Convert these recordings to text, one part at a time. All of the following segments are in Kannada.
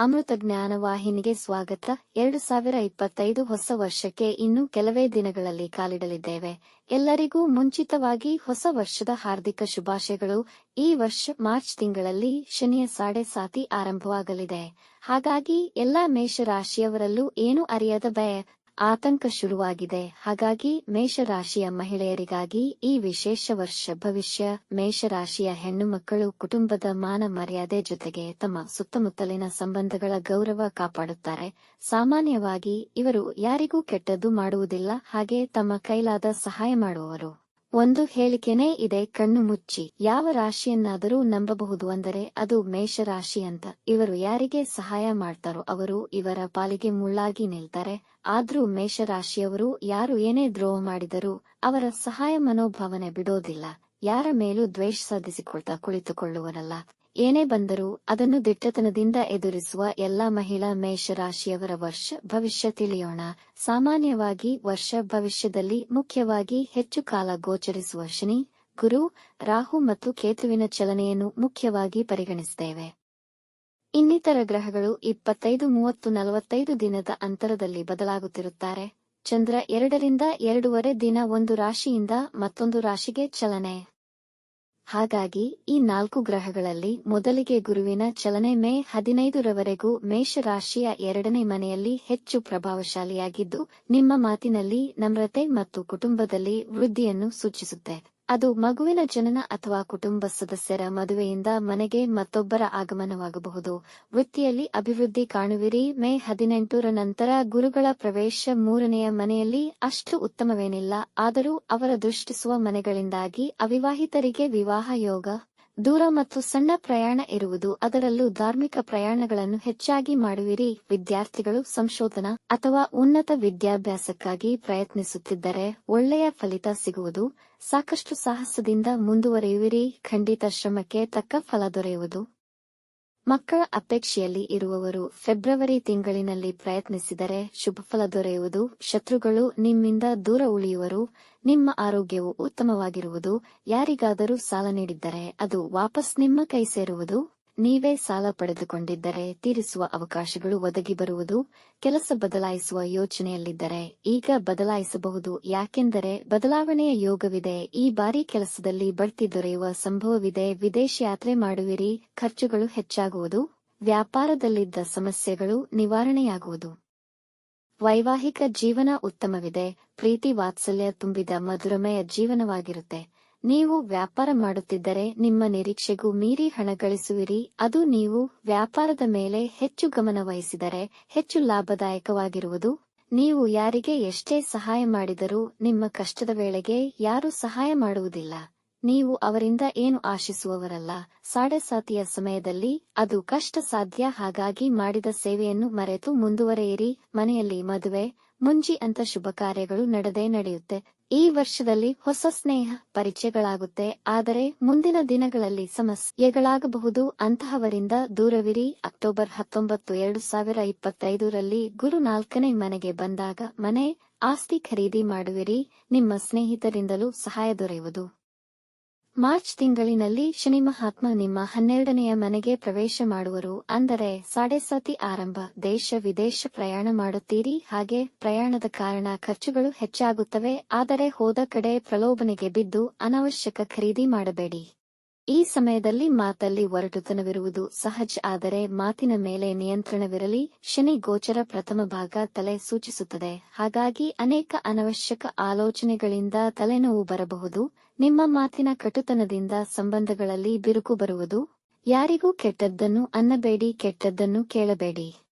ಅಮೃತ ಜ್ಞಾನ ವಾಹಿನಿಗೆ ಸ್ವಾಗತ. ಎರಡು ಸಾವಿರ ಇಪ್ಪತ್ತೈದು ಹೊಸ ವರ್ಷಕ್ಕೆ ಇನ್ನು ಕೆಲವೇ ದಿನಗಳಲ್ಲಿ ಕಾಲಿಡಲಿದ್ದೇವೆ. ಎಲ್ಲರಿಗೂ ಮುಂಚಿತವಾಗಿ ಹೊಸ ವರ್ಷದ ಹಾರ್ದಿಕ ಶುಭಾಶಯಗಳು. ಈ ವರ್ಷ ಮಾರ್ಚ್ ತಿಂಗಳಲ್ಲಿ ಶನಿಯ ಸಾಡೆ ಸಾತಿ ಆರಂಭವಾಗಲಿದೆ. ಹಾಗಾಗಿ ಎಲ್ಲಾ ಮೇಷರಾಶಿಯವರಲ್ಲೂ ಏನು ಅರಿಯದ ಭಯ? ಆತಂಕ ಶುರುವಾಗಿದೆ. ಹಾಗಾಗಿ ಮೇಷರಾಶಿಯ ಮಹಿಳೆಯರಿಗಾಗಿ ಈ ವಿಶೇಷ ವರ್ಷ ಭವಿಷ್ಯ, ಮೇಷರಾಶಿಯ ಹೆಣ್ಣು ಮಕ್ಕಳು ಕುಟುಂಬದ ಮಾನ ಮರ್ಯಾದೆ ಜೊತೆಗೆ ತಮ್ಮ ಸುತ್ತಮುತ್ತಲಿನ ಸಂಬಂಧಗಳ ಗೌರವ ಕಾಪಾಡುತ್ತಾರೆ. ಸಾಮಾನ್ಯವಾಗಿ ಇವರು ಯಾರಿಗೂ ಕೆಟ್ಟದ್ದು ಮಾಡುವುದಿಲ್ಲ, ಹಾಗೆ ತಮ್ಮ ಕೈಲಾದ ಸಹಾಯ ಮಾಡುವವರು. ಒಂದು ಹೇಳಿಕೆನೇ ಇದೆ, ಕಣ್ಣು ಮುಚ್ಚಿ. ಯಾವ ರಾಶಿಯನ್ನಾದರೂ ನಂಬಬಹುದು ಅಂದರೆ ಅದು ಮೇಷ ರಾಶಿ ಅಂತ. ಇವರು ಯಾರಿಗೆ ಸಹಾಯ ಮಾಡ್ತಾರೋ ಅವರು ಇವರ ಪಾಲಿಗೆ ಮುಳ್ಳಾಗಿ ನಿಲ್ತಾರೆ. ಆದ್ರೂ ಮೇಷರಾಶಿಯವರು ಯಾರು ಏನೇ ದ್ರೋಹ ಮಾಡಿದರೂ ಅವರ ಸಹಾಯ ಮನೋಭಾವನೆ ಬಿಡೋದಿಲ್ಲ. ಯಾರ ಮೇಲೂ ದ್ವೇಷ ಸಾಧಿಸಿಕೊಳ್ತಾ ಕುಳಿತುಕೊಳ್ಳುವರಲ್ಲ. ಏನೇ ಬಂದರೂ ಅದನ್ನು ದಿಟ್ಟತನದಿಂದ ಎದುರಿಸುವ ಎಲ್ಲಾ ಮಹಿಳಾ ಮೇಷರಾಶಿಯವರ ವರ್ಷ ಭವಿಷ್ಯ ತಿಳಿಯೋಣ. ಸಾಮಾನ್ಯವಾಗಿ ವರ್ಷ ಭವಿಷ್ಯದಲ್ಲಿ ಮುಖ್ಯವಾಗಿ ಹೆಚ್ಚು ಕಾಲ ಗೋಚರಿಸುವ ಶನಿ, ಗುರು, ರಾಹು ಮತ್ತು ಕೇತುವಿನ ಚಲನೆಯನ್ನು ಮುಖ್ಯವಾಗಿ ಪರಿಗಣಿಸುತ್ತೇವೆ. ಇನ್ನಿತರ ಗ್ರಹಗಳು ಇಪ್ಪತ್ತೈದು, ಮೂವತ್ತು, ನಲವತ್ತೈದು ದಿನದ ಅಂತರದಲ್ಲಿ ಬದಲಾಗುತ್ತಿರುತ್ತಾರೆ. ಚಂದ್ರ ಎರಡರಿಂದ ಎರಡೂವರೆ ದಿನ ಒಂದು ರಾಶಿಯಿಂದ ಮತ್ತೊಂದು ರಾಶಿಗೆ ಚಲನೆ. ಹಾಗಾಗಿ ಈ ನಾಲ್ಕು ಗ್ರಹಗಳಲ್ಲಿ ಮೊದಲಿಗೆ ಗುರುವಿನ ಚಲನೆ ಮೇ ಹದಿನೈದರವರೆಗೂ ಮೇಷರಾಶಿಯ ಎರಡನೇ ಮನೆಯಲ್ಲಿ ಹೆಚ್ಚು ಪ್ರಭಾವಶಾಲಿಯಾಗಿದ್ದು, ನಿಮ್ಮ ಮಾತಿನಲ್ಲಿ ನಮ್ರತೆ ಮತ್ತು ಕುಟುಂಬದಲ್ಲಿ ವೃದ್ಧಿಯನ್ನು ಸೂಚಿಸುತ್ತೆ. ಅದು ಮಗುವಿನ ಜನನ ಅಥವಾ ಕುಟುಂಬ ಸದಸ್ಯರ ಮದುವೆಯಿಂದ ಮನೆಗೆ ಮತ್ತೊಬ್ಬರ ಆಗಮನವಾಗಬಹುದು. ವೃತ್ತಿಯಲ್ಲಿ ಅಭಿವೃದ್ಧಿ ಕಾಣುವಿರಿ. ಮೇ ಹದಿನೆಂಟರ ನಂತರ ಗುರುಗಳ ಪ್ರವೇಶ ಮೂರನೆಯ ಮನೆಯಲ್ಲಿ ಅಷ್ಟು ಉತ್ತಮವೇನಿಲ್ಲ. ಆದರೂ ಅವರ ದೃಷ್ಟಿಸುವ ಮನೆಗಳಿಂದಾಗಿ ಅವಿವಾಹಿತರಿಗೆ ವಿವಾಹ ಯೋಗ ದೂರ ಮತ್ತು ಸಣ್ಣ ಪ್ರಯಾಣ ಇರುವುದು ಅದರಲ್ಲೂ ಧಾರ್ಮಿಕ ಪ್ರಯಾಣಗಳನ್ನು ಹೆಚ್ಚಾಗಿ ಮಾಡುವಿರಿ. ವಿದ್ಯಾರ್ಥಿಗಳು ಸಂಶೋಧನಾ ಅಥವಾ ಉನ್ನತ ವಿದ್ಯಾಭ್ಯಾಸಕ್ಕಾಗಿ ಪ್ರಯತ್ನಿಸುತ್ತಿದ್ದರೆ ಒಳ್ಳೆಯ ಫಲಿತ ಸಿಗುವುದು. ಸಾಕಷ್ಟು ಸಾಹಸದಿಂದ ಮುಂದುವರಿಯುವಿರಿ. ಖಂಡಿತ ಶ್ರಮಕ್ಕೆ ತಕ್ಕ ಫಲ ದೊರೆಯುವುದು. ಮಕ್ಕಳ ಅಪೇಕ್ಷೆಯಲ್ಲಿ ಇರುವವರು ಫೆಬ್ರವರಿ ತಿಂಗಳಿನಲ್ಲಿ ಪ್ರಯತ್ನಿಸಿದರೆ ಶುಭಫಲ ದೊರೆಯುವುದು, ಶತ್ರುಗಳು ನಿಮ್ಮಿಂದ ದೂರ ಉಳಿಯುವರು, ನಿಮ್ಮ ಆರೋಗ್ಯವು ಉತ್ತಮವಾಗಿರುವುದು, ಯಾರಿಗಾದರೂ ಸಾಲ ನೀಡಿದ್ದರೆ ಅದು ವಾಪಸ್ ನಿಮ್ಮ ಕೈ ಸೇರುವುದು. ನೀವೇ ಸಾಲ ಪಡೆದುಕೊಂಡಿದ್ದರೆ ತೀರಿಸುವ ಅವಕಾಶಗಳು ಒದಗಿ ಬರುವುದು, ಕೆಲಸ ಬದಲಾಯಿಸುವ ಯೋಚನೆಯಲ್ಲಿದ್ದರೆ ಈಗ ಬದಲಾಯಿಸಬಹುದು. ಯಾಕೆಂದರೆ ಬದಲಾವಣೆಯ ಯೋಗವಿದೆ. ಈ ಬಾರಿ ಕೆಲಸದಲ್ಲಿ ಬಡ್ತಿ ದೊರೆಯುವ ಸಂಭವವಿದೆ. ವಿದೇಶ ಯಾತ್ರೆ ಮಾಡುವಿರಿ, ಖರ್ಚುಗಳು ಹೆಚ್ಚಾಗುವುದು, ವ್ಯಾಪಾರದಲ್ಲಿದ್ದ ಸಮಸ್ಯೆಗಳು ನಿವಾರಣೆಯಾಗುವುದು. ವೈವಾಹಿಕ ಜೀವನ ಉತ್ತಮವಿದೆ. ಪ್ರೀತಿ ವಾತ್ಸಲ್ಯ ತುಂಬಿದ ಮಧುರಮಯ ಜೀವನವಾಗಿರುತ್ತೆ. ನೀವು ವ್ಯಾಪಾರ ಮಾಡುತ್ತಿದ್ದರೆ ನಿಮ್ಮ ನಿರೀಕ್ಷೆಗೂ ಮೀರಿ ಹಣ ಗಳಿಸುವಿರಿ. ಅದು ನೀವು ವ್ಯಾಪಾರದ ಮೇಲೆ ಹೆಚ್ಚು ಗಮನ ವಹಿಸಿದರೆ ಹೆಚ್ಚು ಲಾಭದಾಯಕವಾಗಿರುವುದು. ನೀವು ಯಾರಿಗೆ ಎಷ್ಟೇ ಸಹಾಯ ಮಾಡಿದರೂ ನಿಮ್ಮ ಕಷ್ಟದ ವೇಳೆಗೆ ಯಾರೂ ಸಹಾಯ ಮಾಡುವುದಿಲ್ಲ. ನೀವು ಅವರಿಂದ ಏನು ಆಶಿಸುವವರಲ್ಲ. ಸಾಡೆಸಾತಿಯ ಸಮಯದಲ್ಲಿ ಅದು ಕಷ್ಟ ಸಾಧ್ಯ ಹಾಗಾಗಿ ಮಾಡಿದ ಸೇವೆಯನ್ನು ಮರೆತು ಮುಂದುವರೆಯಿರಿ. ಮನೆಯಲ್ಲಿ ಮದುವೆ, ಮುಂಜಿ ಅಂತ ಶುಭ ಕಾರ್ಯಗಳು ನಡೆದೇ ನಡೆಯುತ್ತೆ. ಈ ವರ್ಷದಲ್ಲಿ ಹೊಸ ಸ್ನೇಹ ಪರಿಚಯಗಳಾಗುತ್ತೆ, ಆದರೆ ಮುಂದಿನ ದಿನಗಳಲ್ಲಿ ಸಮಸ್ಯೆಗಳಾಗಬಹುದು. ಅಂತಹವರಿಂದ ದೂರವಿರಿ. ಅಕ್ಟೋಬರ್ ಹತ್ತೊಂಬತ್ತು, ಎರಡು ಸಾವಿರ ಇಪ್ಪತ್ತೈದರಲ್ಲಿ ಗುರು ನಾಲ್ಕನೇ ಮನೆಗೆ ಬಂದಾಗ ಮನೆ ಆಸ್ತಿ ಖರೀದಿ ಮಾಡುವಿರಿ. ನಿಮ್ಮ ಸ್ನೇಹಿತರಿಂದಲೂ ಸಹಾಯ ದೊರೆಯುವುದು. ಮಾರ್ಚ್ ತಿಂಗಳಿನಲ್ಲಿ ಶನಿ ಮಹಾತ್ಮ ನಿಮ್ಮ ಹನ್ನೆರಡನೆಯ ಮನೆಗೆ ಪ್ರವೇಶ ಮಾಡುವರು. ಅಂದರೆ ಸಾಡೆ ಸಾತಿ ಆರಂಭ. ದೇಶ ವಿದೇಶ ಪ್ರಯಾಣ ಮಾಡುತ್ತೀರಿ. ಹಾಗೆ ಪ್ರಯಾಣದ ಕಾರಣ ಖರ್ಚುಗಳು ಹೆಚ್ಚಾಗುತ್ತವೆ. ಆದರೆ ಹೋದ ಕಡೆ ಪ್ರಲೋಭನೆಗೆ ಬಿದ್ದು ಅನಾವಶ್ಯಕ ಖರೀದಿ ಮಾಡಬೇಡಿ. ಈ ಸಮಯದಲ್ಲಿ ಮಾತಲ್ಲಿ ಒರಟುತನವಿರುವುದು ಸಹಜ. ಆದರೆ ಮಾತಿನ ಮೇಲೆ ನಿಯಂತ್ರಣವಿರಲಿ. ಶನಿ ಗೋಚರ ಪ್ರಥಮ ಭಾಗ ತಲೆ ಸೂಚಿಸುತ್ತದೆ. ಹಾಗಾಗಿ ಅನೇಕ ಅನವಶ್ಯಕ ಆಲೋಚನೆಗಳಿಂದ ತಲೆನೋವು ಬರಬಹುದು. ನಿಮ್ಮ ಮಾತಿನ ಕಟುತನದಿಂದ ಸಂಬಂಧಗಳಲ್ಲಿ ಬಿರುಕು ಬರುವುದು? ಯಾರಿಗೂ ಕೆಟ್ಟದ್ದನ್ನು ಅನ್ನಬೇಡಿ, ಕೆಟ್ಟದ್ದನ್ನು ಕೇಳಬೇಡಿ.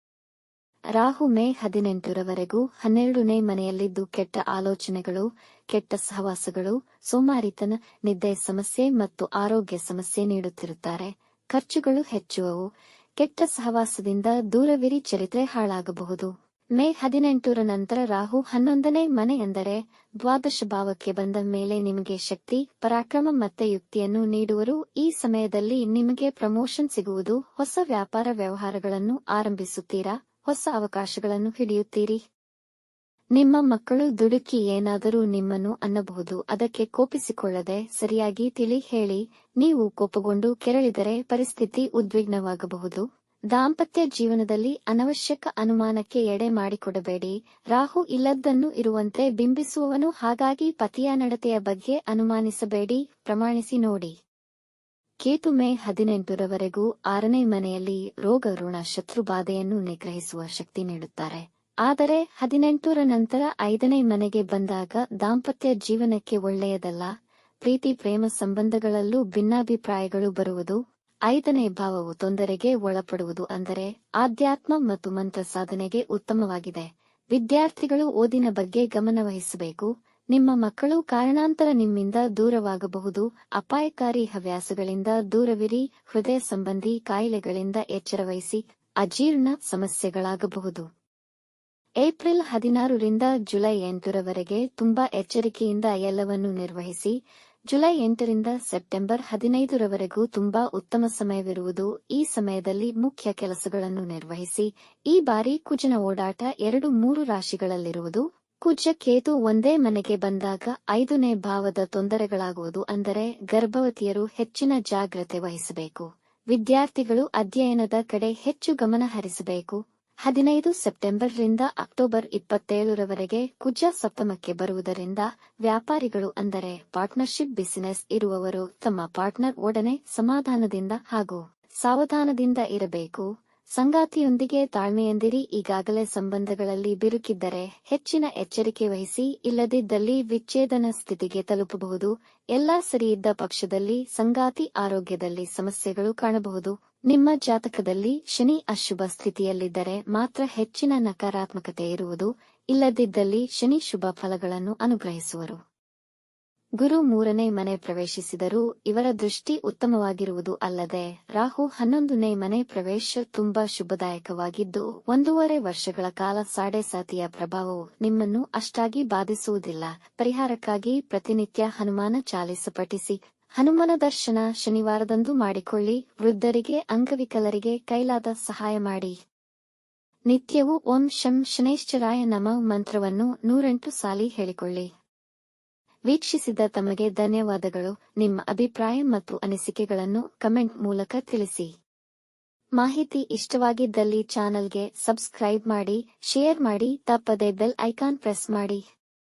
ರಾಹು ಮೇ ಹದಿನೆಂಟರವರೆಗೂ ಹನ್ನೆರಡನೇ ಮನೆಯಲ್ಲಿದ್ದು ಕೆಟ್ಟ ಆಲೋಚನೆಗಳು, ಕೆಟ್ಟ ಸಹವಾಸಗಳು, ಸೋಮಾರಿತನ, ನಿದ್ದೆ ಸಮಸ್ಯೆ ಮತ್ತು ಆರೋಗ್ಯ ಸಮಸ್ಯೆ ನೀಡುತ್ತಿರುತ್ತಾರೆ. ಖರ್ಚುಗಳು ಹೆಚ್ಚುವವು. ಕೆಟ್ಟ ಸಹವಾಸದಿಂದ ದೂರವಿರಿ, ಚರಿತ್ರೆ ಹಾಳಾಗಬಹುದು. ಮೇ ಹದಿನೆಂಟರ ನಂತರ ರಾಹು ಹನ್ನೊಂದನೇ ಮನೆ ಎಂದರೆ ದ್ವಾದಶ ಭಾವಕ್ಕೆ ಬಂದ ಮೇಲೆ ನಿಮಗೆ ಶಕ್ತಿ, ಪರಾಕ್ರಮ ಮತ್ತೆ ಯುಕ್ತಿಯನ್ನು ನೀಡುವರು. ಈ ಸಮಯದಲ್ಲಿ ನಿಮಗೆ ಪ್ರಮೋಷನ್ ಸಿಗುವುದು. ಹೊಸ ವ್ಯಾಪಾರ ವ್ಯವಹಾರಗಳನ್ನು ಆರಂಭಿಸುತ್ತೀರಾ? ಹೊಸ ಅವಕಾಶಗಳನ್ನು ಹಿಡಿಯುತ್ತೀರಿ. ನಿಮ್ಮ ಮಕ್ಕಳು ದುಡುಕಿ ಏನಾದರೂ ನಿಮ್ಮನ್ನು ಅನ್ನಬಹುದು. ಅದಕ್ಕೆ ಕೋಪಿಸಿಕೊಳ್ಳದೆ ಸರಿಯಾಗಿ ತಿಳಿ ಹೇಳಿ. ನೀವು ಕೋಪಗೊಂಡು ಕೆರಳಿದರೆ ಪರಿಸ್ಥಿತಿ ಉದ್ವಿಗ್ನವಾಗಬಹುದು. ದಾಂಪತ್ಯ ಜೀವನದಲ್ಲಿ ಅನವಶ್ಯಕ ಅನುಮಾನಕ್ಕೆ ಎಡೆ ಮಾಡಿಕೊಡಬೇಡಿ. ರಾಹು ಇಲ್ಲದ್ದನ್ನು ಇರುವಂತೆ ಬಿಂಬಿಸುವವನು ಹಾಗಾಗಿ ಪತಿಯ ನಡತೆಯ ಬಗ್ಗೆ ಅನುಮಾನಿಸಬೇಡಿ. ಪ್ರಮಾಣಿಸಿ ನೋಡಿ. ಕೇತು ಮೇ ಹದಿನೆಂಟರವರೆಗೂ ಆರನೇ ಮನೆಯಲ್ಲಿ ರೋಗ, ಋಣ ಶತ್ರುಬಾಧೆಯನ್ನು ನಿಗ್ರಹಿಸುವ ಶಕ್ತಿ ನೀಡುತ್ತಾರೆ. ಆದರೆ ಹದಿನೆಂಟರ ನಂತರ ಐದನೇ ಮನೆಗೆ ಬಂದಾಗ ದಾಂಪತ್ಯ ಜೀವನಕ್ಕೆ ಒಳ್ಳೆಯದಲ್ಲ. ಪ್ರೀತಿ, ಪ್ರೇಮ ಸಂಬಂಧಗಳಲ್ಲೂ ಭಿನ್ನಾಭಿಪ್ರಾಯಗಳು ಬರುವುದು ಐದನೇ ಭಾವವು ತೊಂದರೆಗೆ ಒಳಪಡುವುದು ಅಂದರೆ ಆಧ್ಯಾತ್ಮ ಮತ್ತು ಮಂತ್ರ ಸಾಧನೆಗೆ ಉತ್ತಮವಾಗಿದೆ. ವಿದ್ಯಾರ್ಥಿಗಳು ಓದಿನ ಬಗ್ಗೆ ಗಮನವಹಿಸಬೇಕು ನಿಮ್ಮ ಮಕ್ಕಳು ಕಾರಣಾಂತರ ನಿಮ್ಮಿಂದ ದೂರವಾಗಬಹುದು. ಅಪಾಯಕಾರಿ ಹವ್ಯಾಸಗಳಿಂದ ದೂರವಿರಿ. ಹೃದಯ ಸಂಬಂಧಿ ಕಾಯಿಲೆಗಳಿಂದ ಎಚ್ಚರವಹಿಸಿ. ಅಜೀರ್ಣ ಸಮಸ್ಯೆಗಳಾಗಬಹುದು. ಏಪ್ರಿಲ್ ಹದಿನಾರರಿಂದ ಜುಲೈ ಎಂಟರವರೆಗೆ ತುಂಬಾ ಎಚ್ಚರಿಕೆಯಿಂದ ಎಲ್ಲವನ್ನೂ ನಿರ್ವಹಿಸಿ. ಜುಲೈ ಎಂಟರಿಂದ ಸೆಪ್ಟೆಂಬರ್ ಹದಿನೈದರವರೆಗೂ ತುಂಬಾ ಉತ್ತಮ ಸಮಯವಿರುವುದು ಈ ಸಮಯದಲ್ಲಿ ಮುಖ್ಯ ಕೆಲಸಗಳನ್ನು ನಿರ್ವಹಿಸಿ, ಈ ಬಾರಿ ಕುಜನ ಓಡಾಟ ಎರಡು ಮೂರು ರಾಶಿಗಳಲ್ಲಿರುವುದು. ಕುಜ ಕೇತು ಒಂದೇ ಮನೆಗೆ ಬಂದಾಗ ಐದನೇ ಭಾವದ ತೊಂದರೆಗಳಾಗುವುದು ಅಂದರೆ ಗರ್ಭವತಿಯರು ಹೆಚ್ಚಿನ ಜಾಗ್ರತೆ ವಹಿಸಬೇಕು. ವಿದ್ಯಾರ್ಥಿಗಳು ಅಧ್ಯಯನದ ಕಡೆ ಹೆಚ್ಚು ಗಮನ ಹರಿಸಬೇಕು. ಹದಿನೈದು ಸೆಪ್ಟೆಂಬರ್ರಿಂದ ಅಕ್ಟೋಬರ್ ಇಪ್ಪತ್ತೇಳರವರೆಗೆ ಕುಜ ಸಪ್ತಮಕ್ಕೆ ಬರುವುದರಿಂದ ವ್ಯಾಪಾರಿಗಳು ಅಂದರೆ ಪಾರ್ಟ್ನರ್ಶಿಪ್ ಬಿಸಿನೆಸ್ ಇರುವವರು ತಮ್ಮ ಪಾರ್ಟ್ನರ್ ಒಡನೆ ಸಮಾಧಾನದಿಂದ ಹಾಗೂ ಸಾವಧಾನದಿಂದ ಇರಬೇಕು. ಸಂಗಾತಿಯೊಂದಿಗೆ ತಾಳ್ಮೆಯಂದಿರಿ. ಈಗಾಗಲೇ ಸಂಬಂಧಗಳಲ್ಲಿ ಬಿರುಕಿದ್ದರೆ ಹೆಚ್ಚಿನ ಎಚ್ಚರಿಕೆ ವಹಿಸಿ, ಇಲ್ಲದಿದ್ದಲ್ಲಿ ವಿಚ್ಛೇದನ ಸ್ಥಿತಿಗೆ ತಲುಪಬಹುದು. ಎಲ್ಲಾ ಸರಿಯಿದ್ದ ಪಕ್ಷದಲ್ಲಿ ಸಂಗಾತಿ ಆರೋಗ್ಯದಲ್ಲಿ ಸಮಸ್ಯೆಗಳು ಕಾಣಬಹುದು. ನಿಮ್ಮ ಜಾತಕದಲ್ಲಿ ಶನಿ ಅಶುಭ ಸ್ಥಿತಿಯಲ್ಲಿದ್ದರೆ ಮಾತ್ರ ಹೆಚ್ಚಿನ ನಕಾರಾತ್ಮಕತೆ ಇರುವುದು, ಇಲ್ಲದಿದ್ದಲ್ಲಿ ಶನಿ ಶುಭ ಫಲಗಳನ್ನು ಅನುಗ್ರಹಿಸುವರು. ಗುರು ಮೂರನೇ ಮನೆ ಪ್ರವೇಶಿಸಿದರೂ ಇವರ ದೃಷ್ಟಿ ಉತ್ತಮವಾಗಿರುವುದು ಅಲ್ಲದೆ, ರಾಹು ಹನ್ನೊಂದನೇ ಮನೆ ಪ್ರವೇಶ ತುಂಬಾ ಶುಭದಾಯಕವಾಗಿದ್ದು, ಒಂದೂವರೆ ವರ್ಷಗಳ ಕಾಲ ಸಾಡೆ ಸಾತಿಯ ಪ್ರಭಾವವು ನಿಮ್ಮನ್ನು ಅಷ್ಟಾಗಿ ಬಾಧಿಸುವುದಿಲ್ಲ. ಪರಿಹಾರಕ್ಕಾಗಿ ಪ್ರತಿನಿತ್ಯ ಹನುಮಾನ ಚಾಲಿಸ ಪಠಿಸಿ ಹನುಮನ ದರ್ಶನ ಶನಿವಾರದಂದು ಮಾಡಿಕೊಳ್ಳಿ. ವೃದ್ಧರಿಗೆ, ಅಂಗವಿಕಲರಿಗೆ ಕೈಲಾದ ಸಹಾಯ ಮಾಡಿ. ನಿತ್ಯವೂ ಓಂ ಶಂ ಶನೈಶ್ಚರಾಯ ನಮ ಮಂತ್ರವನ್ನು ನೂರೆಂಟು ಸಾಲಿ ಹೇಳಿಕೊಳ್ಳಿ. ವೀಕ್ಷಿಸಿದ ತಮಗೆ ಧನ್ಯವಾದಗಳು. ನಿಮ್ಮ ಅಭಿಪ್ರಾಯ ಮತ್ತು ಅನಿಸಿಕೆಗಳನ್ನು ಕಮೆಂಟ್ ಮೂಲಕ ತಿಳಿಸಿ. ಮಾಹಿತಿ ಇಷ್ಟವಾಗಿದ್ದಲ್ಲಿ ಚಾನಲ್ಗೆ ಸಬ್ಸ್ಕ್ರೈಬ್ ಮಾಡಿ, ಶೇರ್ ಮಾಡಿ, ತಪ್ಪದೆ ಬೆಲ್ ಐಕಾನ್ ಪ್ರೆಸ್ ಮಾಡಿ.